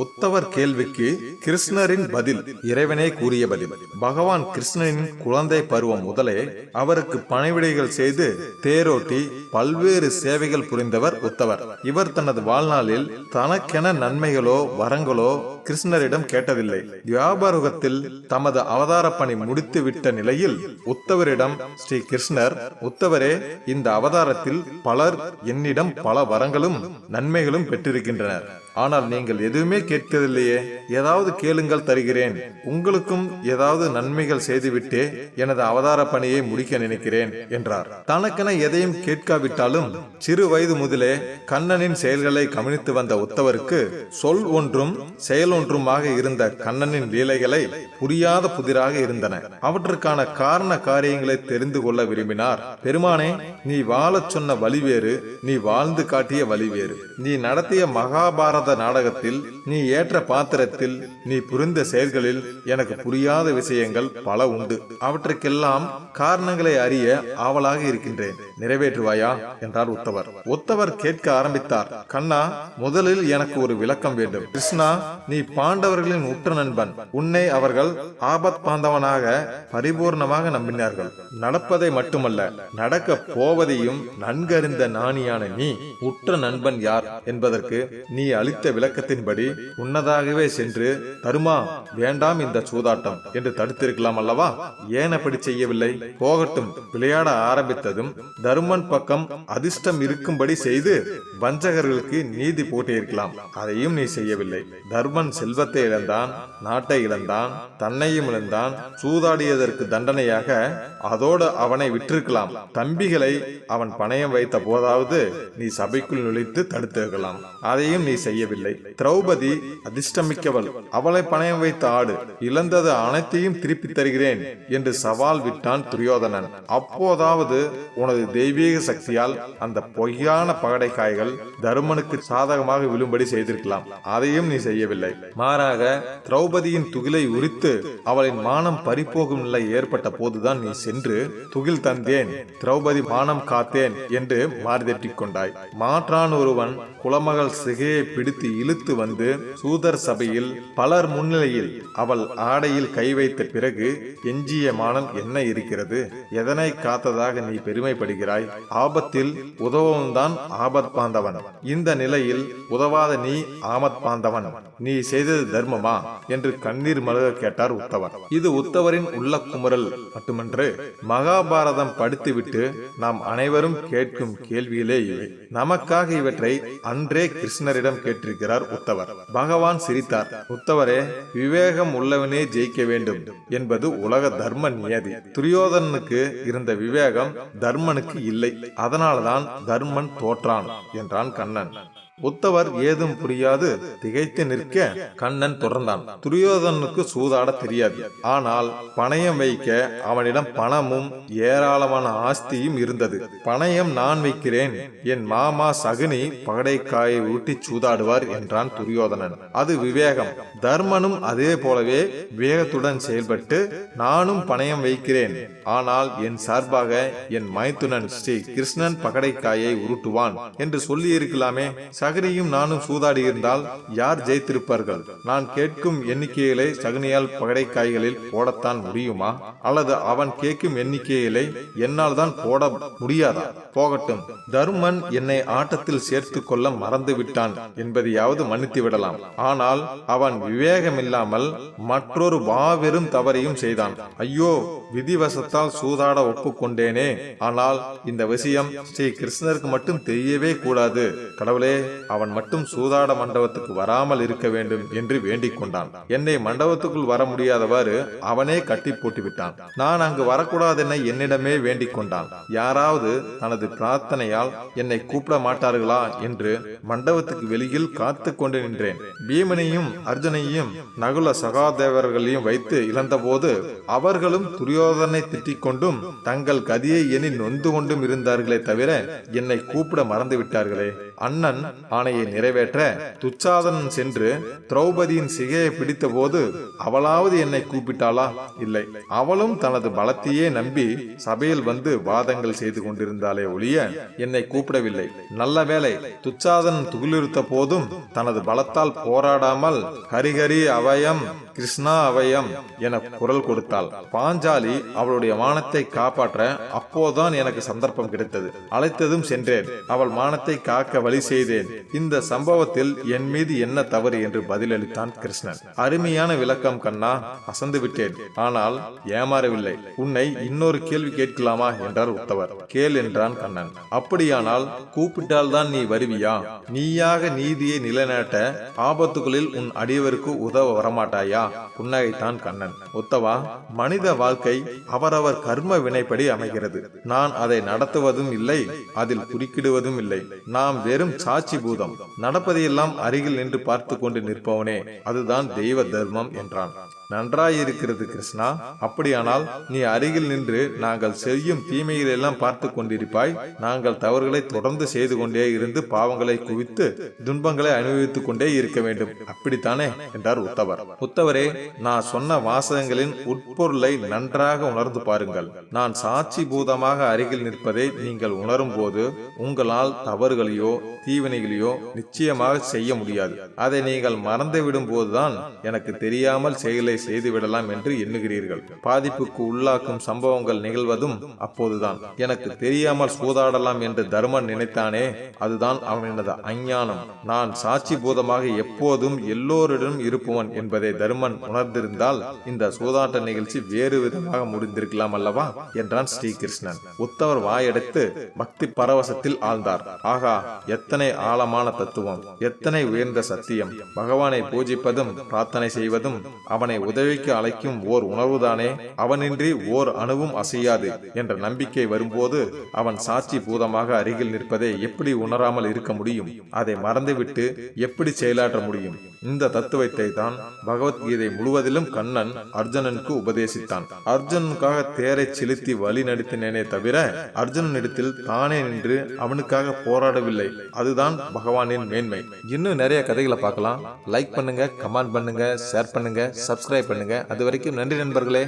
உத்தவர் கேள்விக்கு கிருஷ்ணரின் பதில் இறைவனே கூறிய பதில். பகவான் கிருஷ்ணனின் குழந்தை பருவம் முதலே அவருக்கு பணிவிடைகள் செய்து தேரோட்டி பல்வேறு சேவைகள் புரிந்தவர் உத்தவர் இவர் தனது வாழ்நாளில் தனக்கென நன்மைகளோ வரங்களோ கிருஷ்ணரிடம் கேட்டதில்லை. வியாபாரத்தில் தமது அவதார பணி முடித்துவிட்ட நிலையில் உத்தவரிடம் ஸ்ரீ கிருஷ்ணர் உத்தவரே இந்த அவதாரத்தில் பலர் என்னிடம் பல வரங்களும் நன்மைகளும் பெற்றிருக்கின்றனர். ஆனால் நீங்கள் எதுவுமே கேட்கவில்லையே. ஏதாவது கேளுங்கள் தருகிறேன். உங்களுக்கும் ஏதாவது நன்மைகள் செய்துவிட்டே எனது அவதார பணியை முடிக்க நினைக்கிறேன் என்றார். தனக்கென எதையும் கேட்காவிட்டாலும் சிறு வயது முதலே கண்ணனின் செயல்களை கவனித்து வந்த உத்தவருக்கு சொல் ஒன்றும் செயல் ஒன்றுமாக இருந்த கண்ணனின் லீலைகளை புரியாத புதிராக இருந்தன. அவற்றுக்கான காரண காரியங்களை தெரிந்து கொள்ள விரும்பினார். பெருமானே நீ வாழச் சொன்ன வழிவேறு நீ வாழ்ந்து காட்டிய வழிவேறு நீ நடத்திய மகாபாரத நாடகத்தில் நீ ஏற்ற பாத்திரத்தில் நீ புரிந்த செயல்களில் எனக்கு புரியாத விஷயங்கள் பல உண்டு. அவற்றுக்கெல்லாம் காரணங்களை அறிய ஆவலாக இருக்கின்றேன். நிறைவேற்றுவாயா? என்றார் உத்தவர். உத்தவர் கேட்க ஆரம்பித்தார். கண்ணா முதலில் எனக்கு ஒரு விளக்கம் வேண்டும். கிருஷ்ணா நீ பாண்டவர்களின் உற்ற நண்பன். உன்னை அவர்கள் ஆபத் பாந்தவனாக பரிபூர்ணமாக நம்பினார்கள். நடப்பதை மட்டுமல்ல நடக்க போவதையும் நன்கறிந்த நாணியான நீ உற்ற நண்பன் யார் என்பதற்கு நீ அழி அளித்த விளக்கத்தின்படி உன்னதாகவே சென்று தருமா வேண்டாம் இந்த சூதாட்டம் என்று தடுத்திருக்கலாம் அல்லவா? ஏன் அப்படி செய்யவில்லை? போகட்டும் விளையாட ஆரம்பித்ததும் தருமன் பக்கம் அதிர்ஷ்டம் இருக்கும்படி செய்து வஞ்சகர்களுக்கு நீதி போட்டியிருக்கலாம் அதையும் நீ செய்யவில்லை. தர்மன் செல்வத்தை இழந்தான் நாட்டை இழந்தான் தன்னையும் இழந்தான் சூதாடியதற்கு தண்டனையாக அதோடு அவனை விற்றிருக்கலாம் தம்பிகளை அவன் பணயம் வைத்த போதாவது நீ சபைக்குள் நுழைத்து தடுத்திருக்கலாம். அதையும் நீ செய்ய முடியவில்லை திரௌபதி அதிர்ஷ்டமிக்கவள். அவளை பணயம் வைத்த ஆடு இழந்தது அனைத்தையும் திருப்பி தருகிறேன் என்று சவால் விட்டான் துரியோதனன். அப்போதாவது உனது தெய்வீக சக்தியால் அந்த பொய்யான பகடைக்காய்கள் தருமனுக்கு சாதகமாக விழும்படி செய்திருக்கலாம். அதையும் நீ செய்யவில்லை. மாறாக திரௌபதியின் துகிலை உரித்து அவளின் மானம் பறிப்போகும் நிலை ஏற்பட்ட போதுதான் நீ சென்று துகில் தந்தேன். திரௌபதி மானம் காத்தேன் என்று மாறுதட்டிக் கொண்டாய். மாற்றான் ஒருவன் குலமகள் சிகையை பிடி பிடித்து இழுத்து வந்து சூதர் சபையில் பலர் முன்னிலையில் அவள் ஆடையில் கை வைத்த பிறகு எஞ்சிய மானம் என்ன இருக்கிறது? எதனை காத்ததாக நீ பெருமைப்படுகிறாய்? ஆபத்தில் உதவும் தான் ஆபத் பாந்தவன். இந்த நிலையில் உதவாத நீ ஆமத் பாந்தவன். நீ செய்தது தர்மமா? என்று கண்ணீர் மலக கேட்டார் உத்தவர். இது உத்தவரின் உள்ள குமுறல் மட்டுமன்று. மகாபாரதம் படித்துவிட்டு நாம் அனைவரும் கேட்கும் கேள்வியிலே இவை நமக்காக இவற்றை அன்றே கிருஷ்ணரிடம் கேட்டு பெற்றிருக்கிறார் உத்தவர். பகவான் சிரித்தார் உத்தவரே விவேகம் உள்ளவனே ஜெயிக்க வேண்டும் என்பது உலக தர்ம நியதி. துரியோதனனுக்கு இருந்த விவேகம் தர்மனுக்கு இல்லை. அதனால்தான் தர்மன் தோற்றான் என்றான் கண்ணன். உத்தவர் ஏதும் புரியாது. திகைத்து நிற்க கண்ணன் தொடர்ந்தான். துரியோதனனுக்கு சூதாட தெரியாது. ஆனால் பணயம் வைக்க அவனிடம் பணமும் ஏராளமான ஆஸ்தியும் இருந்தது. பணயம் நான் வைக்கிறேன். என் மாமா சகுனி பகடைக்காயை ஊட்டி சூதாடுவார் என்றான் துரியோதனன். அது விவேகம். தர்மனும் அதே போலவே விவேகத்துடன் செயல்பட்டு நானும் பணயம் வைக்கிறேன். ஆனால் என் சார்பாக என் மைத்துனன் ஸ்ரீ கிருஷ்ணன் பகடைக்காயை உருட்டுவான் என்று சொல்லி இருக்கலாமே சகனியும் நானும் சூதாடி இருந்தால் யார் ஜெயித்திருப்பார்கள்? நான் கேட்கும் எண்ணிக்கையிலே சகனியால் பகடைக்காய்களில் போடத்தான் முடியுமா? அல்லது அவன் கேட்கும் எண்ணிக்கையிலே என்னால் தான் போட முடியாதா? போகட்டும். தர்மன் என்னை ஆட்டத்தில் சேர்த்து கொள்ள மறந்து விட்டான் என்பதையாவது மன்னித்து விடலாம். ஆனால் அவன் விவேகமில்லாமல் மற்றொரு மாபெரும் தவறையும் செய்தான். ஐயோ விதிவசத்தால் சூதாட ஒப்புக்கொண்டேனே. ஆனால் இந்த விஷயம் ஸ்ரீ கிருஷ்ணருக்கு மட்டும் தெரியவே கூடாது. கடவுளே அவன் மட்டும் சூதாட மண்டபத்துக்கு வராமல் இருக்க வேண்டும் என்று வேண்டிக் கொண்டான். என்னை மண்டபத்துக்குள் வர முடியாதவாறு அவனே கட்டி போட்டு விட்டான் நான் அங்கு வரக்கூடாதென என்னிடமே வேண்டிக் கொண்டான். யாராவது தனது பிரார்த்தனையால் என்னை கூப்பிட மாட்டார்களா என்று மண்டபத்துக்கு வெளியில் காத்து கொண்டு நின்றேன். பீமனையும் அர்ஜுனையும் நகுல சகாதேவர்களையும் வைத்து இழந்தபோது அவர்களும் துரியோதனை திட்டிக் கொண்டும் தங்கள் கதியை எண்ணி நொந்து கொண்டும் இருந்தார்களே தவிர என்னை கூப்பிட மறந்து விட்டார்களே. அண்ணன் ஆணையை நிறைவேற்ற துச்சாதனன் சென்று திரௌபதியின் சிகையை பிடித்தபோது அவளாவது என்னை கூப்பிட்டாளா? இல்லை. அவளும் தனது பலத்தையே நம்பி சபையில் வந்து வாதங்கள் செய்து கொண்டிருந்தாலே ஒழிய என்னை கூப்பிடவில்லை. நல்ல வேலை துச்சாதனன் துகிலிருத்த போதும் தனது பலத்தால் போராடாமல் ஹரிஹரி அவயம் கிருஷ்ணா அவயம் என குரல் கொடுத்தாள். பாஞ்சாலி அவளுடைய மானத்தை காப்பாற்ற அப்போதான் எனக்கு சந்தர்ப்பம் கிடைத்தது. அழைத்ததும் சென்றேன். அவள் மானத்தை காக்க வழி செய்தேன். இந்த சம்பவத்தில் என் மீது என்ன தவறு என்று பதிலளித்தான் கிருஷ்ணன். அருமையான விளக்கம் கண்ணா அசந்து விட்டேன். ஆனால் ஏமாறவில்லை. உன்னை இன்னொரு கேள்வி கேட்கலாமா என்றார் உத்தவர். கேள் என்றான் கண்ணன். அப்படியானால் கூப்பிட்டால் தான் நீ வருவியா? நீயாக நீதியை நிலைநாட்ட ஆபத்துகளில் உன் அடியவருக்கு உதவ வரமாட்டாயா? புன்னகைத்தான் கண்ணன். உத்தவா மனித வாழ்க்கை அவரவர் கர்ம வினைப்படி அமைகிறது. நான் அதை நடத்துவதும் இல்லை அதில் குறுக்கிடுவதும் இல்லை. நாம் வெறும் சாட்சி பூதம். நடப்பதையெல்லாம் அருகில் நின்று பார்த்து கொண்டு நிற்பவனே அதுதான் தெய்வ தர்மம் என்றான். நன்றாயிருக்கிறது கிருஷ்ணா. அப்படியானால் நீ அருகில் நின்று நாங்கள் செய்யும் தீமைகளை எல்லாம் பார்த்து கொண்டிருப்பாய். நாங்கள் தவறுகளை தொடர்ந்து செய்து கொண்டே இருந்து பாவங்களை குவித்து துன்பங்களை அனுபவித்துக் கொண்டே இருக்க வேண்டும். அப்படித்தானே? என்றார் உத்தவர். உத்தவரே நான் சொன்ன வாசகங்களின் உட்பொருளை நன்றாக உணர்ந்து பாருங்கள். நான் சாட்சி பூதமாக அருகில் நிற்பதை நீங்கள் உணரும் போது உங்களால் தவறுகளையோ தீவினைகளையோ நிச்சயமாக செய்ய முடியாது. அதை நீங்கள் மறந்துவிடும் போதுதான் எனக்கு தெரியாமல் செயலை செய்து விடலாம் என்று எண்ணுகிறீர்கள். பாதிப்புக்கு உள்ளாக்கும் சம்பவங்கள் நிகழ்வதும் அப்போதுதான். எனக்கு தெரியாமல் சூதாடலாம் என்று தர்மன் நினைத்தானே அதுதான் அவனது அஞ்ஞானம். நான் சாட்சி பூதமாக எப்போதும் எல்லோரிடம் இருப்பவன் என்பதை தர்மன் உணர்ந்திருந்தால் இந்த சூதாட்ட நிகழ்ச்சி வேறு விதமாக முடிந்திருக்கலாம் அல்லவா? என்றான் ஸ்ரீகிருஷ்ணன். உத்தவர் வாயெடுத்து பக்தி பரவசத்தில் ஆழ்ந்தார். ஆகா எத்தனை ஆழமான தத்துவம். எத்தனை உயர்ந்த சத்தியம். பகவானை பூஜிப்பதும் பிரார்த்தனை செய்வதும் அவனை உதவிக்கு அழைக்கும் ஓர் உணர்வுதானே? அவனின்றி ஓர் அணுவும் அசையாது என்ற நம்பிக்கை வரும்போது அவன் சாட்சி பூதமாக அருகில் நிற்பதை எப்படி உணராமல் இருக்க முடியும்? அதை மறந்துவிட்டு எப்படி செயலாற்ற முடியும்? இந்த தத்துவத்தை தான் பகவத்கீதை முழுவதிலும் கண்ணன் அர்ஜுனனுக்கு உபதேசித்தான். அர்ஜுனனுக்காக தேரை செலுத்தி வழி நடத்தினேனே தவிர அர்ஜுனனிடத்தில் தானே நின்று அவனுக்காக போராடவில்லை. அதுதான் பகவானின் மேன்மை. இன்னும் நிறைய கதைகளை பார்க்கலாம். லைக் பண்ணுங்க கமெண்ட் பண்ணுங்க ஷேர் பண்ணுங்க சப்ஸ்கிரைப் பண்ணுங்க. அது வரைக்கும் நன்றி நண்பர்களே.